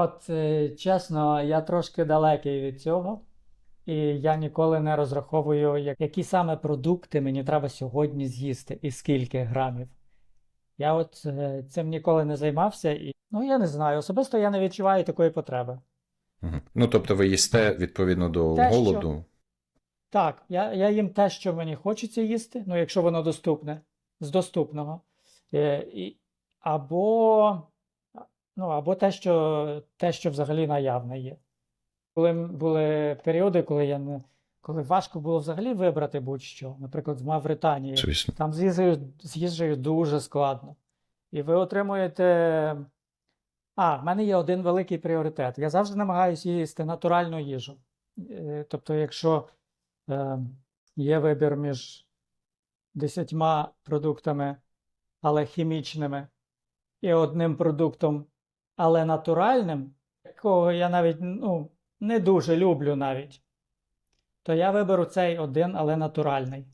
От е, чесно, я трошки далекий від цього, і я ніколи не розраховую, які саме продукти мені треба сьогодні з'їсти і скільки грамів. Я от е, цим ніколи не займався, і ну я не знаю. Особисто я не відчуваю такої потреби. Ну, тобто ви їсте відповідно до Те, що- голоду. Так, я, я їм те, що мені хочеться їсти, ну якщо воно доступне, з доступного. Е, і, або, ну, або те, що, те, що взагалі наявне є. М- були періоди, коли я не, коли важко було взагалі вибрати будь-що, наприклад, в Мавританії. Звісно. Там з їжею, з їжею дуже складно. І ви отримуєте. А, в мене є один великий пріоритет. Я завжди намагаюся їсти натуральну їжу. Е, Тобто, якщо е, є вибір між десятьма продуктами, але хімічними, і одним продуктом, але натуральним, якого я навіть ну, не дуже люблю навіть, то я виберу цей один, але натуральний.